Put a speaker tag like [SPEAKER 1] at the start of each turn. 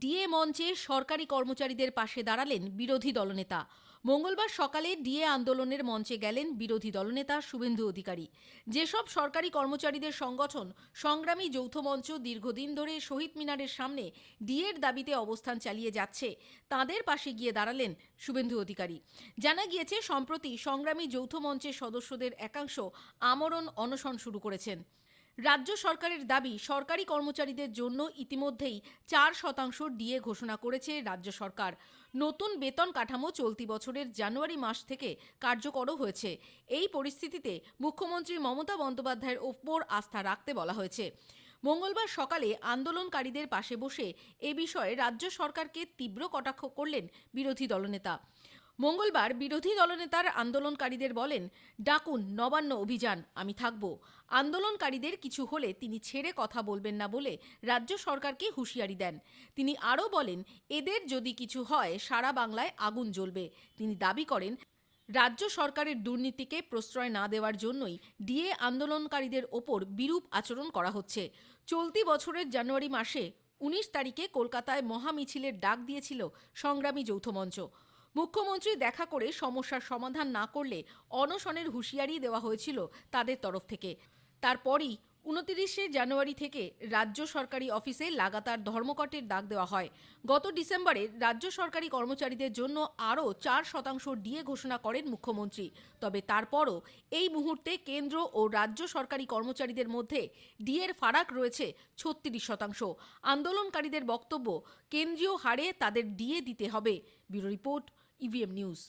[SPEAKER 1] DA মঞ্চে সরকারি কর্মচারীদের পাশে দাঁড়ালেন বিরোধী দলনেতা। মঙ্গলবার সকালে ডিএ আন্দোলনের মঞ্চে গেলেন বিরোধী দলনেতা শুভেন্দু অধিকারী। যেসব সরকারি কর্মচারীদের সংগঠন সংগ্রামী যৌথ মঞ্চ দীর্ঘদিন ধরে শহীদ মিনারের সামনে ডিএর দাবিতে অবস্থান চালিয়ে যাচ্ছে, তাদের পাশে গিয়ে দাঁড়ালেন শুভেন্দু অধিকারী। জানা গিয়েছে, সম্প্রতি সংগ্রামী যৌথ মঞ্চের সদস্যদের একাংশ আমরণ অনশন শুরু করেছেন। রাজ্য সরকারের দাবি, সরকারি কর্মচারীদের জন্য ইতিমধ্যেই চার শতাংশ ডিএ ঘোষণা করেছে রাজ্য সরকার। নতুন বেতন কাঠামো চলতি বছরের জানুয়ারি মাস থেকে কার্যকরও হয়েছে। এই পরিস্থিতিতে মুখ্যমন্ত্রী মমতা বন্দ্যোপাধ্যায়ের ওপর আস্থা রাখতে বলা হয়েছে। মঙ্গলবার সকালে আন্দোলনকারীদের পাশে বসে এ বিষয়ে রাজ্য সরকারকে তীব্র কটাক্ষ করলেন বিরোধী দলনেতা। মঙ্গলবার বিরোধী দলনেতার আন্দোলনকারীদের বলেন, ডাকুন, নবান্ন অভিযান, আমি থাকব। আন্দোলনকারীদের কিছু হলে তিনি ছেড়ে কথা বলবেন না বলে রাজ্য সরকারকে হুঁশিয়ারি দেন। তিনি আরও বলেন, এদের যদি কিছু হয়, সারা বাংলায় আগুন জ্বলবে। তিনি দাবি করেন, রাজ্য সরকারের দুর্নীতিকে প্রশ্রয় না দেওয়ার জন্যই ডিএ আন্দোলনকারীদের ওপর বিরূপ আচরণ করা হচ্ছে। চলতি বছরের জানুয়ারি মাসে উনিশ তারিখে কলকাতায় মহামিছিলের ডাক দিয়েছিল সংগ্রামী যৌথ মঞ্চ। মুখ্যমন্ত্রী দেখা করে সমস্যার সমাধান না করলে অনশনের হুঁশিয়ারি দেওয়া হয়েছিল তাদের তরফ থেকে। তারপরই উনতিরিশে জানুয়ারি থেকে রাজ্য সরকারি অফিসে লাগাতার ধর্মঘটের ডাক দেওয়া হয়। গত ডিসেম্বরে রাজ্য সরকারি কর্মচারীদের জন্য আরও চার শতাংশ ডিএ ঘোষণা করেন মুখ্যমন্ত্রী। তবে তারপরও এই মুহূর্তে কেন্দ্র ও রাজ্য সরকারি কর্মচারীদের মধ্যে ডিএর ফারাক রয়েছে ছত্রিশ শতাংশ। আন্দোলনকারীদের বক্তব্য, কেন্দ্রীয় হারে তাদের ডিএ দিতে হবে। Bureau report, EVM news.